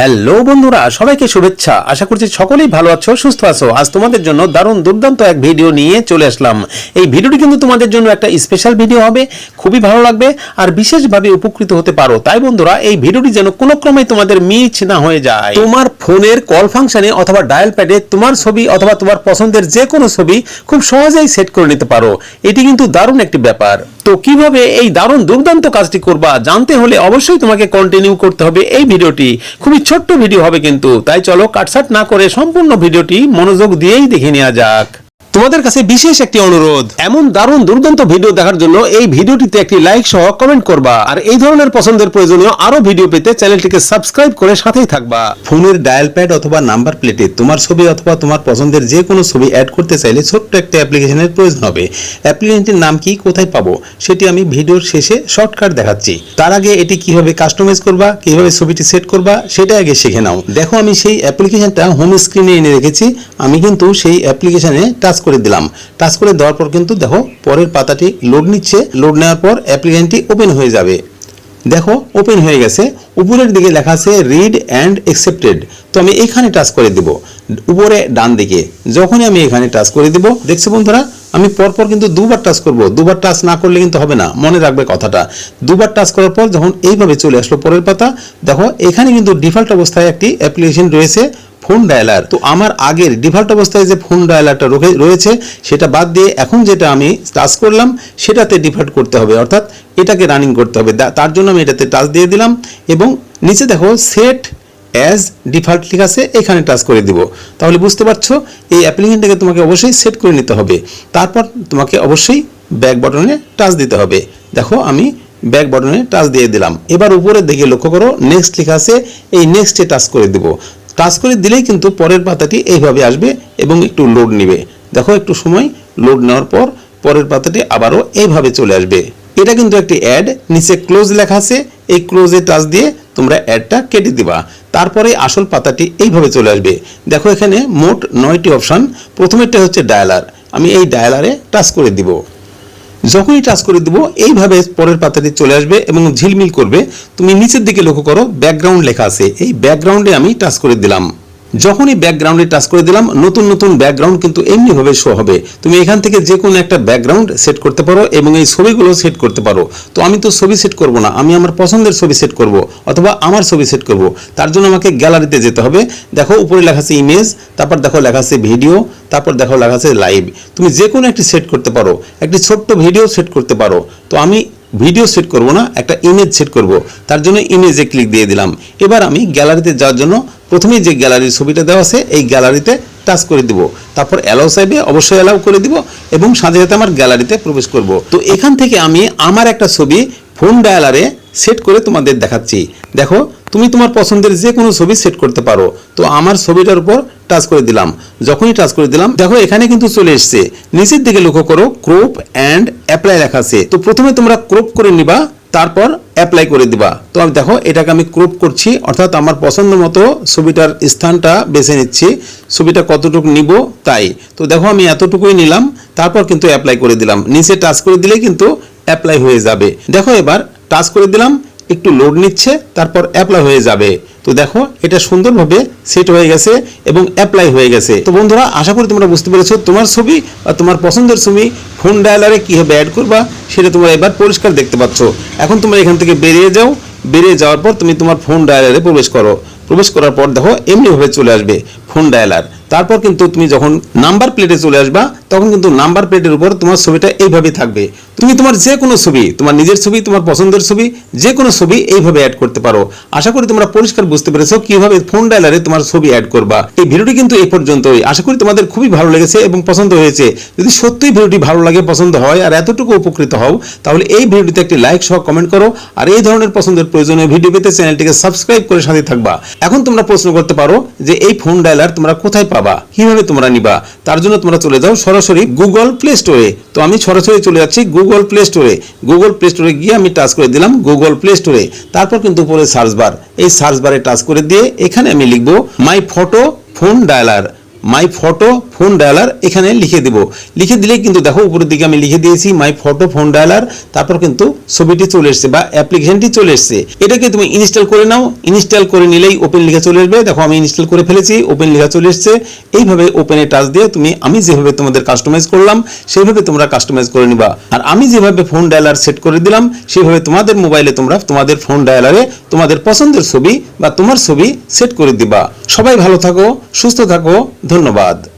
Hello বন্ধুরা, সবাইকে শুভেচ্ছা। আশা করছি সকলেই ভালো আছো, সুস্থ আছো। আজ তোমাদের জন্য দারুণ দুর্দান্ত এক ভিডিও নিয়ে চলে আসলাম। এই ভিডিওটি কিন্তু তোমাদের জন্য একটা স্পেশাল ভিডিও হবে, খুবই ভালো লাগবে আর বিশেষভাবে উপকৃত হতে পারো। তাই বন্ধুরা, এই ভিডিওটি যেন কোনো ক্রমে তোমাদের মিস না হয়ে যায়। তোমার ফোনের কল ফাংশনে অথবা ডায়াল প্যাডে তোমার ছবি অথবা তোমার পছন্দের যে কোনো ছবি খুব সহজেই সেট করে নিতে পারো। এটি কিন্তু দারুণ একটি ব্যাপার। তো কীভাবে এই দারুণ দুর্দান্ত কাজটি করবা জানতে হলে অবশ্যই তোমাকে কন্টিনিউ করতে হবে এই ভিডিওটি। খুবই ছোট্ট ভিডিও হবে কিন্তু, তাই চলো কাটসাট না করে সম্পূর্ণ ভিডিওটি মনোযোগ দিয়েই দেখে নেওয়া যাক। তোমাদের কাছে বিশেষ একটি অনুরোধ। এমন দারুণ দুর্দান্ত ভিডিও দেখার জন্য এই ভিডিওটিতে একটি লাইক সহ কমেন্ট করবা। আর এই ধরনের পছন্দের প্রয়োজনীয় আরও ভিডিও পেতে চ্যানেলটিকে সাবস্ক্রাইব করে সাথেই থাকবা। ফোনের ডায়াল প্যাড অথবা নাম্বার প্লেটে তোমার ছবি অথবা তোমার পছন্দের যে কোনো ছবি অ্যাড করতে চাইলে ছোট্ট একটা অ্যাপ্লিকেশনের প্রয়োজন হবে। অ্যাপ্লিকেশনটির নাম কি, কোথায় পাবো, সেটি আমি ভিডিওর শেষে শর্টকাট দেখাচ্ছি। তার আগে এটি কীভাবে কাস্টমাইজ করবা, কীভাবে ছবিটি সেট করবা, সেটা আগে শিখে নাও। দেখো, আমি সেই অ্যাপ্লিকেশনটা হোম স্ক্রিনে এনে রেখেছি। আমি কিন্তু সেই অ্যাপ্লিকেশনে টাচ করে দিলাম। টাচ করে দেওয়ার পর কিন্তু দেখো, পরের পাতাটি লোড নিচ্ছে। লোড নেওয়ার পর অ্যাপ্লিকেশনটি ওপেন হয়ে যাবে। দেখো ওপেন হয়ে গেছে। উপরের দিকে লেখা আছে রিড অ্যান্ড অ্যাকসেপ্টেড তো আমি এখানে টাচ করে দিব। উপরে ডান দিকে। যখনই আমি এখানে টাচ করে দিব, দেখছ বন্ধুরা, আমি পরপর কিন্তু দুবার টাচ করব। দুবার টাচ না করলে কিন্তু হবে না। মনে রাখবে কথাটা। দুবার টাচ করার পর যখন এইভাবে চলে আসলো পরের পাতা, দেখো, এখানে কিন্তু ডিফল্ট অবস্থায় একটি অ্যাপ্লিকেশন রয়েছে। ফোন ডায়ালার তো আমার আগের ডিফল্ট অবস্থায় যে ফোন ডায়ালারটা রয়ে- রয়েছে, সেটা বাদ দিয়ে এখন যেটা আমি টাচ করলাম, সেটাতে ডিফল্ট করতে হবে। অর্থাৎ এটাকে রানিং করতে হবে। তার জন্য আমি এটাতে টাচ দিয়ে দিলাম এবং নিচে দেখো সেট অ্যাজ ডিফল্ট লেখা আছে, এখানে টাচ করে দিব। তাহলে বুঝতে পারছ, এই অ্যাপ্লিকেশনটাকে তোমাকে অবশ্যই সেট করে নিতে হবে। তারপর তোমাকে অবশ্যই ব্যাক বাটনে টাচ দিতে হবে। দেখো, আমি ব্যাক বাটনে টাচ দিয়ে দিলাম। এবার উপরের দিকে লক্ষ্য করো নেক্সট লেখা আছে, এই নেক্সটে টাচ করে দিব। টাচ করে দিলেই কিন্তু পরের পাতাটি এইভাবে আসবে এবং একটু লোড নেবে। দেখো একটু সময় লোড নেওয়ার পর পরের পাতাটি আবারও এইভাবে চলে আসবে। এটা কিন্তু একটি অ্যাড নিচে ক্লোজ লেখা আছে, এই ক্লোজে টাচ দিয়ে তোমরা অ্যাডটা কেটে দিবা। তারপরে আসল পাতাটি এইভাবে চলে আসবে। দেখো এখানে মোট নয়টি অপশান প্রথমেরটা হচ্ছে ডায়ালার আমি এই ডায়ালারে টাচ করে দিব। যখনই টাচ করে দেবো, এইভাবে পরের পাতাটি চলে আসবে এবং ঝিলমিল করবে। তুমি নিচের দিকে লক্ষ্য করো, ব্যাকগ্রাউন্ড লেখা আছে। এই ব্যাকগ্রাউন্ডে আমি টাচ করে দিলাম। যখনই ব্যাকগ্রাউন্ডে টাচ করে দিলাম, নতুন নতুন ব্যাকগ্রাউন্ড কিন্তু এমনিভাবে শো হবে। তুমি এখান থেকে যে কোনো একটা ব্যাকগ্রাউন্ড সেট করতে পারো এবং এই ছবিগুলো সেট করতে পারো। তো আমি তো ছবি সেট করব না, আমি আমার পছন্দের ছবি সেট করব অথবা আমার ছবি সেট করব। তার জন্য আমাকে গ্যালারিতে যেতে হবে। দেখো উপরে লেখা আছে ইমেজ তারপর দেখো লেখা আছে ভিডিও তারপর দেখো লেখা আছে লাইভ তুমি যে কোনো একটি সেট করতে পারো, একটি ছোট্ট ভিডিও সেট করতে পারো। তো আমি ভিডিও সেট করব না, একটা ইমেজ সেট করব। তার জন্য ইমেজে ক্লিক দিয়ে দিলাম। এবার আমি গ্যালারিতে যাওয়ার জন্য প্রথমে যে গ্যালারির ছবিটা দেওয়া আছে, এই গ্যালারিতে টাচ করে দিব। তারপর অ্যালাউ সাইবে অবশ্যই অ্যালাউ করে দিব এবং সাথে সাথে আমার গ্যালারিতে প্রবেশ করব। তো এখান থেকে আমি আমার একটা ছবি ফোন ডায়ালারে সেট করে তোমাদের দেখাচ্ছি। দেখো, তুমি তোমার পছন্দের যে কোনো ছবি সেট করতে পারো। তো আমার ছবিটার উপর টাচ করে দিলাম। যখনই টাচ করে দিলাম, দেখো এখানে কিন্তু চলে এসছে। নিচের দিকে লক্ষ্য করো ক্রপ অ্যান্ড অ্যাপ্লাই লেখা আছে। তো প্রথমে তোমরা ক্রোপ করে নিবা, তারপর অ্যাপ্লাই করে দিবা। তো আমি দেখো, এটাকে আমি ক্রপ করছি, অর্থাৎ আমার পছন্দ মতো ছবিটার স্থানটা বেছে নিচ্ছি। ছবিটা কতটুকু নিব, তাই। তো দেখো, আমি এতটুকুই নিলাম, তারপর কিন্তু অ্যাপ্লাই করে দিলাম। নিচে টাচ করে দিলে কিন্তু অ্যাপ্লাই হয়ে যাবে। দেখো এবার টাচ করে দিলাম, একটু লোড নিচ্ছে, তারপর অ্যাপ্লাই হয়ে যাবে। তো দেখো, এটা সুন্দরভাবে সেট হয়ে গেছে এবং অ্যাপ্লাই হয়ে গেছে। তো বন্ধুরা, আশা করি তোমরা বুঝতে পেরেছ তোমার ছবি বা তোমার পছন্দের ছবি ফোন ডায়ালারে কীভাবে অ্যাড করবা, সেটা তোমরা এবার পরিষ্কার দেখতে পাচ্ছ। এখন তোমরা এখান থেকে বেরিয়ে যাও। বেরিয়ে যাওয়ার পর তুমি তোমার ফোন ডায়ালারে প্রবেশ করো। প্রবেশ করার পর দেখো, এমনিভাবে চলে আসবে ফোন ডায়ালার তারপর কিন্তু তুমি যখন নাম্বার প্লেটে চলে আসবা, তখন কিন্তু নাম্বার প্লেটের উপর তোমার ছবিটা এইভাবে থাকবে। তুমি তোমার যে কোনো ছবি, তোমার নিজের ছবি, তোমার পছন্দের ছবি যে কোনো ছবি এইভাবে অ্যাড করতে পারো। আশা করি তোমরা পরিষ্কার বুঝতে পেরেছ কীভাবে ফোন ডায়ালারে তোমার ছবি অ্যাড করবা। এই ভিডিওটি কিন্তু এই পর্যন্তই। আশা করি তোমাদের খুবই ভালো লেগেছে এবং পছন্দ হয়েছে। যদি সত্যিই ভিডিওটি ভালো লাগে, পছন্দ হয় আর এতটুকু উপকৃত হও, তাহলে এই ভিডিওটিতে একটি লাইক সহ কমেন্ট করো। আর এই ধরনের পছন্দের প্রয়োজনীয় ভিডিও পেতে চ্যানেলটিকে সাবস্ক্রাইব করে সাথে থাকবা। এখন তোমরা প্রশ্ন করতে পারো যে এই ফোন ডায়ালার তোমরা কোথায় পাবা। কীভাবে তোমরা নিবা? তার জন্য তোমরা চলে যাও সরাসরি গুগল প্লে স্টোরে তো আমি সরাসরি চলে যাচ্ছি গুগল প্লে স্টোরে গুগল প্লে স্টোরে গিয়ে আমি টাচ করে দিলাম গুগল প্লে স্টোরে তারপর কিন্তু উপরে সার্চ বার এই সার্চ বারে টাচ করে দিয়ে এখানে আমি লিখব my photo phone dialer my photo phone dialer এখানে লিখে দিব। লিখে দিলে কিন্তু দেখো উপরের দিকে আমি লিখে দিয়েছি মাই ফটো ফোন ডায়ালার তারপর কিন্তু ছবিটি চলে এসছে বা অ্যাপ্লিকেশনটি চলে এসছে। এটাকে তুমি ইনস্টল করে নাও। ইনস্টল করে নিলেই ওপেন লেখা চলে আসবে। দেখো আমি ইনস্টল করে ফেলেছি ওপেন লেখা চলে এসছে। এইভাবে ওপেনে টাচ দিয়ে তুমি, আমি যেভাবে তোমাদের কাস্টমাইজ করলাম, সেইভাবে তোমরা কাস্টমাইজ করে নিবা। আর আমি যেভাবে ফোন ডায়ালার সেট করে দিলাম সেভাবে তোমাদের মোবাইলে তোমরা তোমাদের ফোন ডায়ালারে তোমাদের পছন্দের ছবি বা তোমার ছবি সেট করে দিবা। সবাই ভালো থাকো, সুস্থ থাকো ধন্যবাদ।